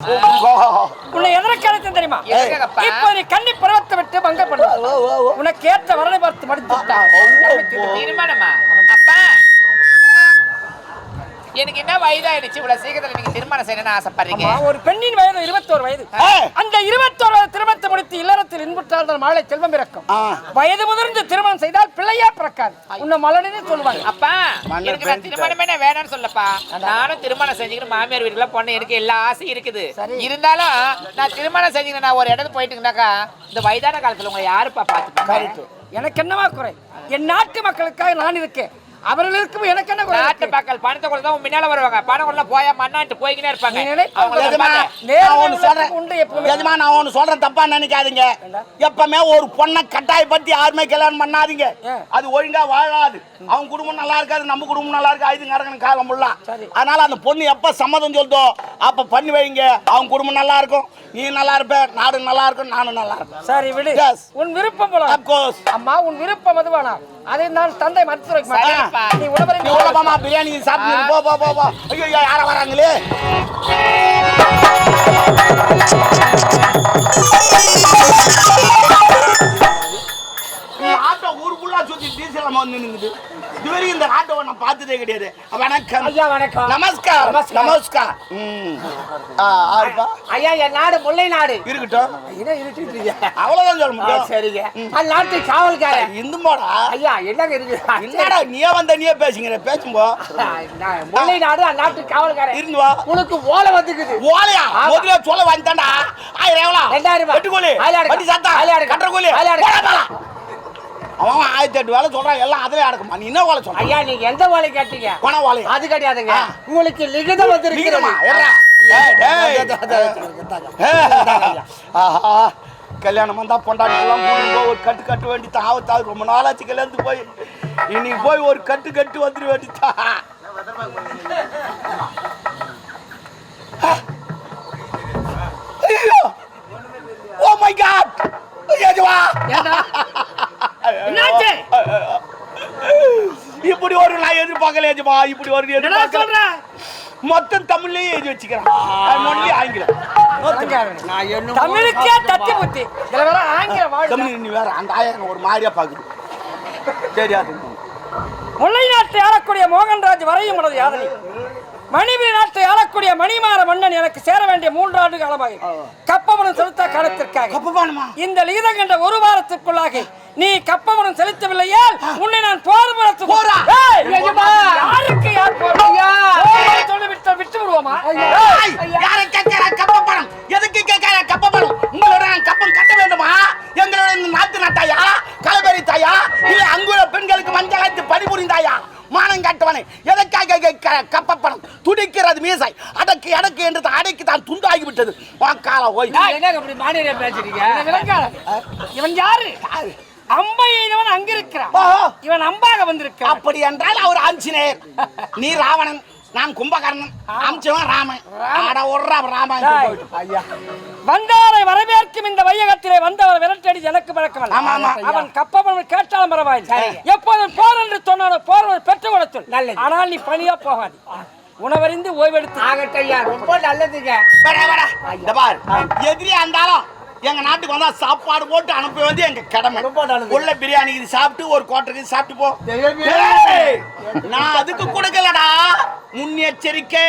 உன்னை எதற்கு அழைத்தேன் தெரியுமா? எதுக்காகப்பா? இப்போ நீ கண்ணி பருவத்தை விட்டு பங்க பண்ணு. உனக்கு ஏற்ற வரலை பார்த்து மடித்து. திருமணமா அப்பா! எனக்கு என்ன வயதாயிடுச்சு? இவ்வளவு சீக்கிரத்துல நீங்க திருமணம் செய்யணும்னு ஆசைப்படுறீங்க. அம்மா, ஒரு பெண்ணின் வயது இருபத்தோரு வயது. அந்த இருபத்தோரு இன்புற்றால் தான் மாலை செல்வம் பிறக்கும். வயது முதிர்ந்து திருமணம் செய்தால் பிள்ளையா பிறக்காது. உன்னை மலடினே சொல்லுவாங்க. அப்பா எனக்கு நான். திருமணமே நான் வேணாம்னு சொல்லப்பா. நானும் திருமணம் செஞ்சுக்கிட்டு மாமியார் வீட்டுக்குள்ள பொண்ணு எனக்கு எல்லா ஆசையும் இருக்குது. இருந்தாலும் நான் திருமணம் செஞ்சுக்கிட்டு நான் ஒரு இடத்துக்கு போயிட்டுங்கனாக்கா இந்த வயதான காலத்துல உங்களை யாருப்பா பார்த்துப்பாங்க எனக்கு என்னவா குறை? என் நாட்டு மக்களுக்காக நான் இருக்கேன். அவர்களுக்கும் எனக்கு என்ன நாட்டு? மக்கள் பணத்தை கொடுத்தா தான் உன் முன்னால வருவாங்க. பணம் கொடுத்தா போயா மண்ணான்ட்டு போய்க்கினே இருப்பாங்க. நீ நினைப்பது அவங்கள எதுமா? பார்த்து- நேர்மை நான் ஒண்ணு சொல்றேன். தப்பா நினைக்காதீங்க. எப்பவுமே ஒரு பொண்ணை கட்டாயப்படுத்தி யாருமே கல்யாணம் பண்ணாதீங்க? அது ஒழுங்கா வாழாது. அவங்க குடும்பம் நல்லா இருக்காது நம்ம குடும்பம் நல்லா இருக்கு ஐந்து நடக்கணும் காலம் ஃபுல்லா சரி. அதனால அந்த பொண்ணு எப்ப சம்மதம் சொல்தோ அப்ப பண்ணி வைங்க. அவங்க குடும்பம் நல்லா இருக்கும். நீ நல்லா இருப்ப நாடு நல்லா இருக்கும் நானும் நல்லா இருப்பேன். சரி விடு. உன் விருப்பம் போல. Of course. அம்மா உன் விருப்பம் அதுவானா? அதை நான் தந்தை மறுத்து வைக்க. மாட்டேன். நீ போமா பிரியாணி சாப்பிட்டு போ போ போ ஐயோ, யாரா வராங்களே? நம்ம வந்து நின்னுது. இதுவரைக்கும் இந்த ஆட்டோவை நான் பார்த்ததே கிடையாது. வணக்கம். ஐயா வணக்கம். நமஸ்கார். நமஸ்கார். ஐயா என் நாடு முல்லை நாடு. இருக்கட்டும். என்ன இருட்டுட்டு இருக்கீங்க? அவ்வளவுதான் சொல்ல முடியும். சரிங்க. அந்த நாட்டு காவல்காரன். இந்து போடா ஐயா என்னங்க இருக்கு என்னடா நீயே வந்த நீயே பேசுங்கிற. பேசும்போ முல்லை நாடு அந்த நாட்டு காவல்காரன். இருந்து வா. உனக்கு ஓலை வந்துக்குது. ஓலையா. முதல்ல சொல்ல வந்துட்டான்டா ஆயிரம் எவ்வளோ? ரெண்டாயிரம் ரூபாய். வெட்டுக்கூலி. ஆயிரம் வண்டி சாத்தா? ஆயிரம் கட்டுற கூலி. அவன் ஆயிரத்தி எட்டு வேலை சொல்றான் எல்லாம் அதுல அடக்குமா? நீ என்ன வேலை சொல்ற? ஐயா நீங்க எந்த ஓலை கேட்டீங்க? பண ஓலை அது கிடையாதுங்க. உங்களுக்கு லிகிதம் டேய். ஆஹா. கல்யாணம் வந்தா பொண்டாட்டிலாம் போய் ஒரு கட்டு கட்டு வேண்டி ஆவத்தாவது ரொம்ப நாளாச்சு கல்யாணத்து போய். இன்னைக்கு போய் ஒரு கட்டு கட்டு வந்துட வேண்டித்தா ஓ மை காட் ஏஜவா என்னாச்சு? இப்படி ஒரு நான் எதிர்பார்க்கல ஏஜமா இப்படி ஒரு எதிர்பார்க்கல சொல்ற? மொத்தம் தமிழ்லயே எழுதி வச்சுக்கிறேன். ஒன்லி ஆங்கிலம். தமிழுக்கே தத்தி புத்தி. இதுல வேற ஆங்கில வாழ்க்கை தமிழ் நீ வேற அந்த ஆயிரம் ஒரு மாதிரியா பாக்குது தெரியாது முல்லை நாட்டை ஆளக்கூடிய மோகன்ராஜ் வரையும் உனது யாதனை. மணிபுரி நாட்டை ஆளக்கூடிய மணிமாற மன்னன் எனக்கு சேர வேண்டிய மூன்று ஆண்டு காலமாக கப்பமனம் செலுத்த காலத்திற்காக. இந்த லிகிதம் கண்ட ஒரு வாரத்திற்குள்ளாக நீ கப்பமனம் செலுத்தவில்லையால் உன்னை நான் போர். புறத்து- எஜமா! யாருக்கு யார்! போரை சொல்லி விட்டு விட்டு விடுவோமா? யாரை கேட்கிற கப்பப்பணம் எதுக்கு கேட்கிற கப்பப்பணம் உங்களோட நான் கப்பம் கட்ட வேண்டுமா? எங்களோட நாட்டு நட்டாயா? கலபெரி தாயா இல்ல அங்குள்ள பெண்களுக்கு மஞ்சளாத்து பணிபுரிந்தாயா? மானம் காட்டுவனை எதற்காக கேட்கிற கப்பப்பணம் துடிக்கிறது மீசை. அடக்கு அடக்கு என்று அடைக்கு தான் துண்டாகி விட்டது வாக்கால ஓய். நீங்க என்னங்க இப்படி மாநில பேசுறீங்க. இவன் யாரு? அம்பை எய்தவன் அங்க இருக்கிறான் ஓஹோ இவன் அம்பாக வந்திருக்கான் அப்படி என்றால் அவர் ஆஞ்சநேயர். நீ ராவணன் நான் கும்பகர்ணன் அம்சவன் ராமன். ஆட ஒர்றா ராமன். ஐயா. வந்தாரை வரவேற்கும் இந்த வையகத்திலே வந்தவர் விரட்டடி எனக்கு பழக்கம். அவன் கப்பவன் கேட்டாலும் பரவாயில்லை. எப்போதும் போர் என்று சொன்னானோ போர் பெற்ற கொடுத்தல் நல்லது. ஆனால் நீ பணியா போகாது. உணவறிந்து ஓய்வெடுத்து. ஆகட்டும் ஐயா. ரொம்ப நல்லதுங்க. எதிரியா இருந்தாலும் எங்க நாட்டுக்கு வந்தா சாப்பாடு போட்டு அனுப்ப வேண்டிய எங்க கடமை. உள்ள பிரியாணி இது சாப்பிட்டு ஒரு குவாட்டருக்கு சாப்பிட்டு போ. நான் அதுக்கு கொடுக்கலடா. முன்னெச்சரிக்கை.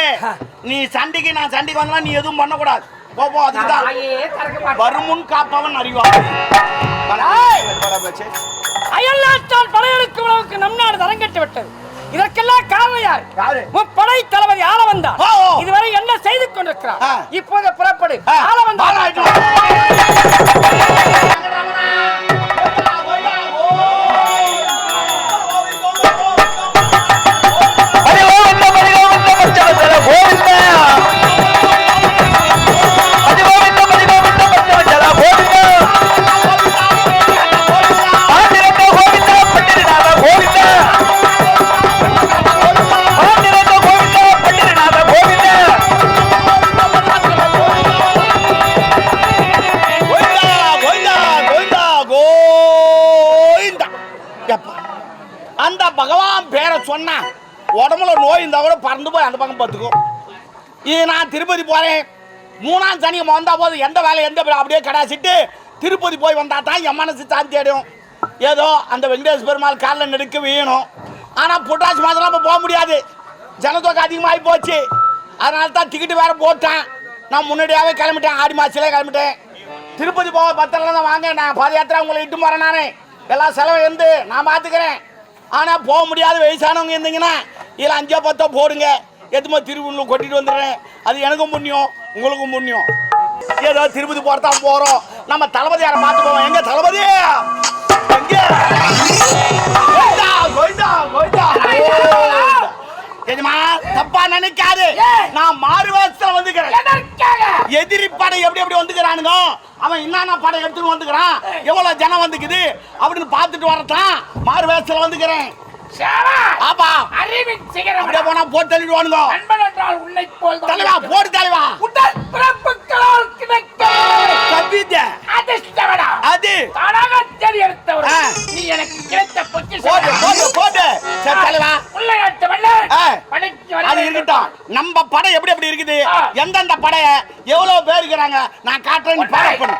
நீ சண்டைக்கு நான் சண்டைக்கு வந்தா நீ எதுவும் பண்ணக்கூடாது. போ மாட்டேன். வருமுன் காப்பவன் அறிவான் அயல் நாட்டால் படையெடுக்கும் அளவுக்கு நம் நாடு தரங்கட்டு விட்டது. இதற்கெல்லாம் காரணம் யார்? யாரு? முப்படை தளபதி ஆள வந்தார். இதுவரை என்ன செய்து கொண்டிருக்கிறார். இப்போது புறப்படு. ஆள வந்தார் அந்த பக்கம் பார்த்துக்கும் இது நான் திருப்பதி போகிறேன் மூணாம் சனி வந்தால் போது எந்த வேலை எந்த வேலை அப்படியே கடாசிட்டு திருப்பதி போய் வந்தால் தான் என் மனசு சாந்தி அடையும். ஏதோ அந்த வெங்கடேஷ் பெருமாள் காலில் நெடுக்க வீணும். ஆனால் புட்டாசி மாதம்லாம் இப்போ போக முடியாது. ஜனத்தொகை அதிகமாகி போச்சு. அதனால தான் டிக்கெட்டு வேற போட்டேன். நான் முன்னாடியாகவே கிளம்பிட்டேன். ஆடி மாதத்துலேயே கிளம்பிட்டேன். திருப்பதி போக பத்திரம் தான் வாங்க. நான் பாத யாத்திரை உங்களை இட்டு போகிறேன் நான். எல்லாம் செலவு இருந்து நான் பார்த்துக்கிறேன் ஆனால் போக முடியாத வயசானவங்க இருந்தீங்கன்னா இதில் அஞ்சோ பத்தோ போடுங்க. எதுமோ திருப்பூரில் கொட்டிட்டு வந்துடுறேன்? அது எனக்கும் புண்ணியம் உங்களுக்கும் புண்ணியம். ஏதோ திருப்பதி போறதா போறோம். நம்ம தளபதி யாரை பார்த்து போவோம். எங்க தளபதி? எங்க? கோவிந்தா, கோவிந்தா. எஜமா தப்பா நினைக்காது. நான் மாறு வேஷத்துல வந்துக்கிறேன் எதிரி படம் எப்படி எப்படி வந்துக்கிறானுங்க? அவன் என்னென்ன படம் எடுத்துட்டு வந்துக்கிறான்? எவ்வளவு ஜனம் வந்துக்குது? அப்படின்னு பார்த்துட்டு வரத்தான் மாறு வேஷத்துல வந்துக்கிறேன். ஆப்பா! அறிவின் சிகரம். அப்படியே போனா போட்டு தள்ளிடுவானுங்க. நண்பன் என்றால் உன்னை போல் தலைவா போடு தலைவா உடல் பிறப்புகளால் கிடைக்க கவிதை. அதிர்ஷ்டவனா அது. தானாக தேடி எடுத்தவர். நீ எனக்கு கிடைத்த போடு பொக்கிஷம். போடு போடு சரி தலைவா உள்ள நாட்டு மன்னர் ஆ. படைக்கு வர அது இருக்கட்டும். நம்ம படம் எப்படி எப்படி இருக்குது. எந்தெந்த படைய எவ்வளவு பேர் இருக்கிறாங்க? நான் காட்டுறேன் பாரு பண்ணு.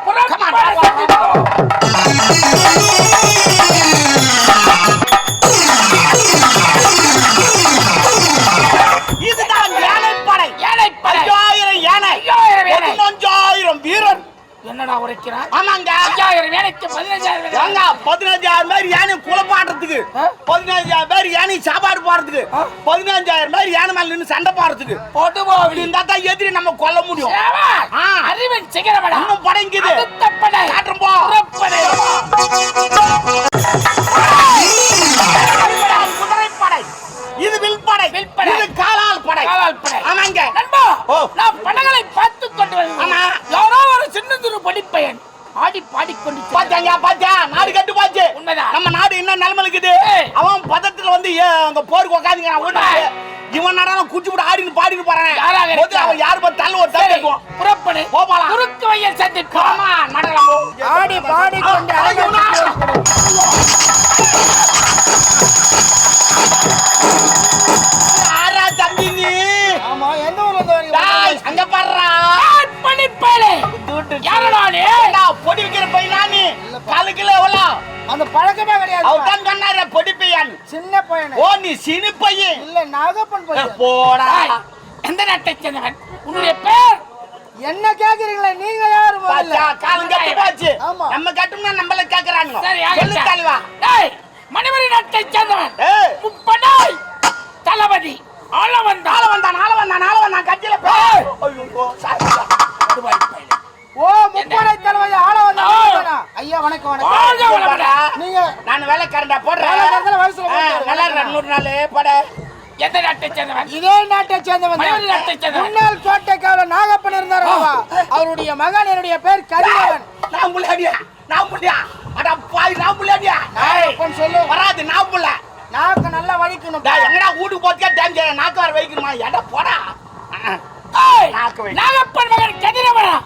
பதினஞ்சாயிரம் பேர் யானை குழப்பாடுறதுக்கு ஆ? பதினஞ்சாயிரம் பேர் யானை சாப்பாடு போடுறதுக்கு? பதினஞ்சாயிரம் பேர் யானை மேல நின்று சண்டை போடுறதுக்கு போட்டு இருந்தா தான் எதிரி நம்ம கொல்ல முடியும். அறிவின் சிகரமடா இன்னும் படைங்குது காட்டுறோம் போ இது வில்படை வில்படை. இது காலால் படை காலால் படை. ஆமாங்க நண்பா. நான் படங்களை பார்த்துக் கொண்டு வருகிறேன். ஆமா. யாரோ ஒரு சின்னஞ்சிறு படிப்பையன் ஆடி பாடிக்கொண்டு. பாத்தியா பாத்தியா நாடு கட்டு போச்சு உண்மைதான். நம்ம நாடு என்ன நிலைமை இருக்குது. அவன் பதத்துல வந்து அங்க போருக்கு உண்மை. இவன் நடனம் குச்சி போட்டு ஆடின்னு பாடின்னு போறான்? அவன் யாரு பார்த்து தள்ள ஒரு தள்ளி போகலாம். குறுக்கு வையல் சந்திப்போம் ஆமா நடனம் போ. ஆடி பாடிக்கொண்டு பழக்கமே கிடையாது. அவர் தான் சொன்னாரு பொடி பையன் சின்ன பையன். ஓ நீ சினி பையன் இல்ல நாகப்பன் பையன். போடா எந்த நாட்டை சேர்ந்தவன்? உன்னுடைய பேர்? என்ன கேக்குறீங்களே? நீங்க யாரு காலம் கட்டு போச்சு. நம்ம கட்டும்னா நம்மள கேக்குறானுங்க. சரி சொல்லு தலைவா டேய் மணிமணி நாட்டை சேர்ந்தவன் ஏய் முப்படாய் தளபதி ஆள வந்தா நாள வந்தான் நாள வந்தான் நாள வந்தான் கட்சியில போ ஐயோ சாரி ஓ முப்படை தலைவர் ஆள வந்தா ஆ. நீங்கதானா? ஐயா வணக்கம் வாழ்க வணக்கம் வளமுடன். நீங்க நான் வேலைக்காரன்டா போடுறேன் வேலைக்காரன்ல வயசுல ஆ, மூத்தவர். நல்லா இருக்கேன், நூறு நாள் பட எந்த நாட்டை சேர்ந்தவன். இதே நாட்டை சேர்ந்தவன் நாட்டை சேர்ந்தவன். முன்னாள் நாகப்பன் இருந்தார்? அவருடைய மகன் என்னுடைய பேர் கதிரவன் நான் முள்ளாடியா நான் அட பாய் நான் முள்ளாடியா நாகப்பன் சொல்லு. வராது நான் முள்ள நாக்கு நல்லா வலிக்கணும். எங்கடா வீட்டுக்கு போறதுக்கே டைம் செய்ய நாக்கு வர வைக்கணுமா எட போடா. நாகப்பன் மகன் கதிரவனா.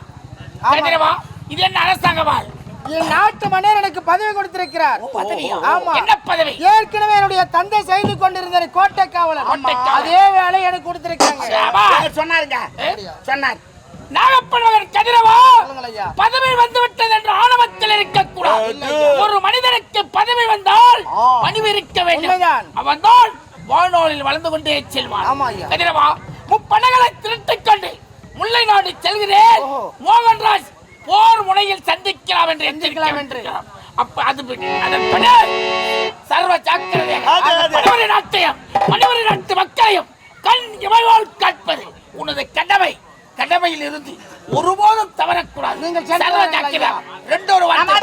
கதிரவா? இது என்ன அரசாங்கமா நாட்டு மன்னர் எனக்கு பதவி கொடுத்திருக்கிறார்? ஆமா. என்ன பதவி? ஏற்கனவே என்னுடைய தந்தை செய்து கொண்டிருந்த கோட்டை காவலர். அதே வேலை எனக்கு கொடுத்திருக்காங்க. சொன்னாருங்க? சொன்னார். நாகப்பன் மகன் கதிரவா பதவி வந்து விட்டது என்று ஆணவத்தில் இருக்கக்கூடாது. ஒரு மனிதனுக்கு பதவி வந்தால். பணிவு இருக்க வேண்டும். அவன் தான் வாழ்நாளில் வளர்ந்து கொண்டே செல்வான். கதிரவா முப்படைகளை திரட்டிக் கொண்டு முல்லை நாடு செல்கிறேன். மோகன்ராஜ் போர் முனையில் சந்திக்கலாம் என்று சந்திக்கலாம் என்று. அப்ப அது சர்வ. மணிவரி நாட்டையும் மணிவரி நாட்டு மக்களையும் கண் இமைவால் காட்பது உனது கடமை கடமையில் இருந்து ஒருபோதும் தவறக்கூடாது நீங்கள் ஜாக்கிரதை. ரெண்டு ஒரு வார்த்தை